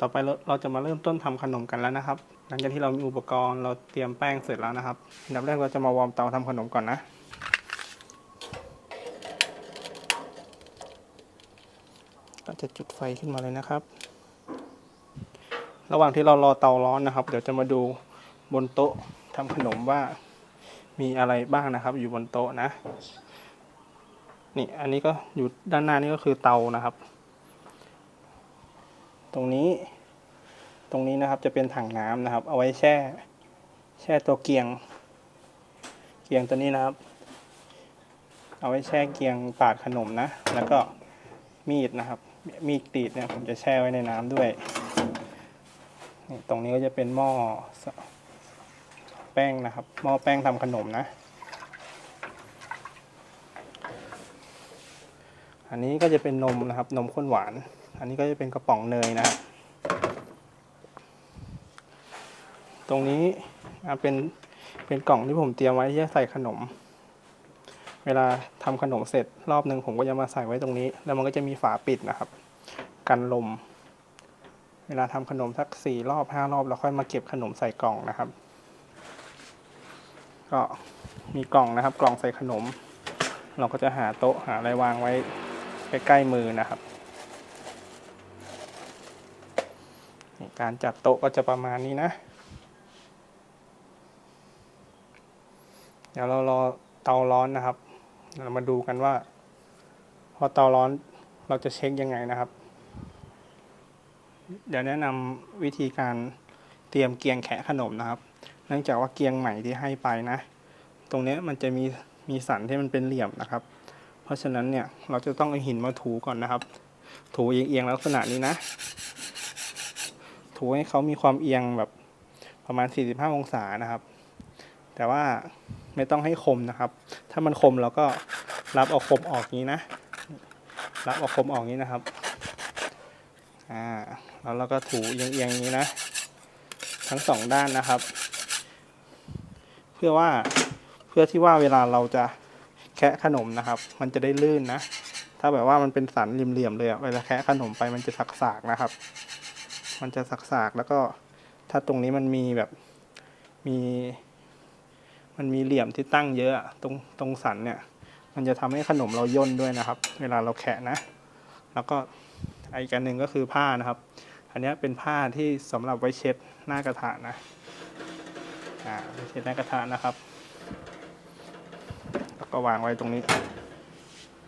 ต่อไปเราเราจะมาเริ่มต้นทำขนมกันแล้วนะครับ หลังจากที่เรามีอุปกรณ์เราเตรียมแป้งเสร็จแล้วนะครับอันดับแรกเราจะมาวอร์มเตาทำขนมก่อนนะก็จะจุดไฟขึ้นมาเลยนะครับ ระหว่างที่เรารอเตาร้อนนะครับ เดี๋ยวจะมาดูบนโต๊ะทำขนมว่ามีอะไรบ้างนะครับ อยู่บนโต๊ะนะ นี่อันนี้ก็อยู่ด้านหน้านี่ก็คือเตานะครับ ตรงนี้ ตรงนี้นะครับจะเป็นถังน้ำนะครับ เอาไว้แช่ แช่ตัวเกียง เกียงตัวนี้นะครับ เอาไว้แช่เกียงปาดขนมนะ แล้วก็มีดนะครับ มีดกรีดเนี่ยผมจะแช่ไว้ในน้ำด้วยนี่ตรงนี้ก็จะเป็นหม้อแป้งนะครับ หม้อแป้งทำขนมนะ อันนี้ก็จะเป็นนมนะครับ นมข้นหวาน อันนี้ก็จะเป็นกระป๋องเนยนะครับตรงนี้เป็นเป็นกล่องที่ผมเตรียมไว้ที่จะใส่ขนม เวลาทำขนมเสร็จรอบหนึ่งผมก็จะมาใส่ไว้ตรงนี้ แล้วมันก็จะมีฝาปิดนะครับ กันลม เวลาทำขนมสักสี่รอบห้ารอบแล้วค่อยมาเก็บขนมใส่กล่องนะครับ ก็มีกล่องนะครับ กล่องใส่ขนม เราก็จะหาโต๊ะหาอะไรวางไว้ใกล้ๆมือนะครับนี่ การจัดโต๊ะก็จะประมาณนี้นะ เดี๋ยวเรารอเตาร้อนนะครับ เรามาดูกันว่า พอเตาร้อนเราจะเช็คยังไงนะครับ เดี๋ยวแนะนำวิธีการเตรียมเกียงแขะขนมนะครับ เนื่องจากว่าเกียงใหม่ที่ให้ไปนะ ตรงนี้มันจะมีมีสันที่มันเป็นเหลี่ยมนะครับ เพราะฉะนั้นเนี่ยเราจะต้องเอาหินมาถูก่อนนะครับ ถูเอียงๆลักษณะนี้นะ ถูให้เขามีความเอียงแบบประมาณ 45 องศานะครับ แต่ว่าไม่ต้องให้คมนะครับ ถ้ามันคมเราก็รับเอาคมออกนี้นะ รับเอาคมออกนี้นะครับ อ่า แล้วเราก็ถูเอียงๆนี้นะ ทั้งสองด้านนะครับ เพื่อว่า เพื่อที่ว่าเวลาเราจะแคะขนมนะครับ มันจะได้ลื่นนะ ถ้าแบบว่ามันเป็นสันเหลี่ยมๆเลยเวลาแคะขนมไปมันจะสักๆนะครับ มันจะสักๆ แล้วก็ถ้าตรงนี้มันมีแบบมี มันมีเหลี่ยมที่ตั้งเยอะตรงตรงสันเนี่ย มันจะทำให้ขนมเราย่นด้วยนะครับ เวลาเราแคะนะ แล้วก็อีกอันหนึ่งก็คือผ้านะครับ อันนี้เป็นผ้าที่สำหรับไว้เช็ดหน้ากระทะนะอ่าเช็ดหน้ากระทะนะครับ แล้วก็วางไว้ตรงนี้